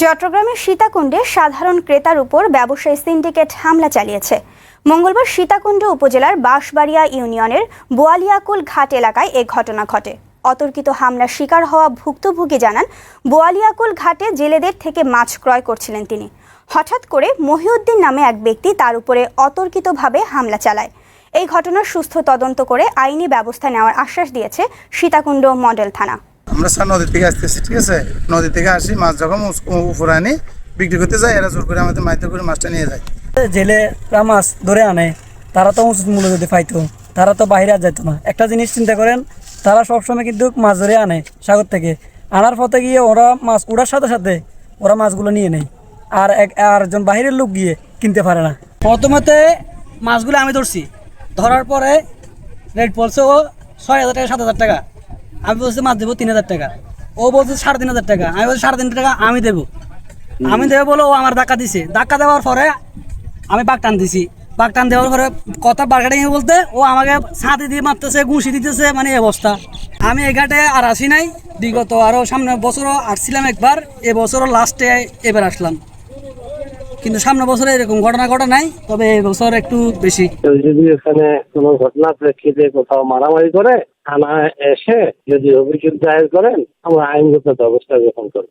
চট্টগ্রামের সীতাকুণ্ডে সাধারণ ক্রেতার উপর ব্যবসায়ী সিন্ডিকেট হামলা চালিয়েছে। মঙ্গলবার সীতাকুণ্ড উপজেলার বাঁশবাড়িয়া ইউনিয়নের বোয়ালিয়াকুল ঘাট এলাকায় এ ঘটনা ঘটে। অতর্কিত হামলার শিকার হওয়া ভুক্তভোগী জানান, বোয়ালিয়াকুল ঘাটে জেলেদের থেকে মাছ ক্রয় করছিলেন তিনি। হঠাৎ করে মহিউদ্দিন নামে এক ব্যক্তি তার উপরে অতর্কিতভাবে হামলা চালায়। এই ঘটনার সুস্থ তদন্ত করে আইনি ব্যবস্থা নেওয়ার আশ্বাস দিয়েছে সীতাকুণ্ড মডেল থানা। আমরা স্যার নদী থেকে আসতেছি, ঠিক আছে? নদী থেকে আসি, মাছ যখন উপরে আনি, বিক্রি করতে যাই, এরা জোর করে আমাদের মাইতে করে মাছটা নিয়ে যায়। জেলেরা মাছ ধরে আনে, তারা তো উচিত মূল্য যদি পাইতো, তারা তো বাইরে আর যেত না। একটা জিনিস চিন্তা করেন, তারা সবসময় কিন্তু মাছ ধরে আনে সাগর থেকে। আনার পথে গিয়ে ওরা মাছ উড়ার সাথে সাথে ওরা মাছগুলো নিয়ে নেয়। আর এক আর একজন বাইরের লোক গিয়ে কিনতে পারে না। প্রথমতে মাছগুলো আমি ধরছি, ধরার পরে রেট পড়ছে ও ছয় হাজার টাকা সাত হাজার টাকা। আমি বলছি মাছ দেবো তিন হাজার টাকা। ও বলছে সাড়ে তিন হাজার টাকা। আমি বলছি সাড়ে তিন টাকা আমি দেবো। আমি দেবো বলে ও আমার ধাক্কা দিছে। ধাক্কা দেওয়ার পরে আমি বাঘ টান দিছি। বাঘ টান দেওয়ার পরে কথা বার্গেটিং বলতে ও আমাকে ছাতি দিয়ে মারতেছে ঘুষি দিতেছে মানে এই অবস্থা। আমি এই ঘাটে আর আসি নাই। বিগত আরও সামনে বছরও আসছিলাম একবার। এ বছরও লাস্টে এবার আসলাম। কিন্তু সামনে বছরে এরকম ঘটনা ঘটে নাই, তবে বছর একটু বেশি। যদি এখানে কোনো ঘটনা প্রেক্ষিতে কোথাও মারামারি করে, থানায় এসে যদি অভিযোগ দায়ের করেন, আমরা আইনগত ব্যবস্থা গ্রহণ করব।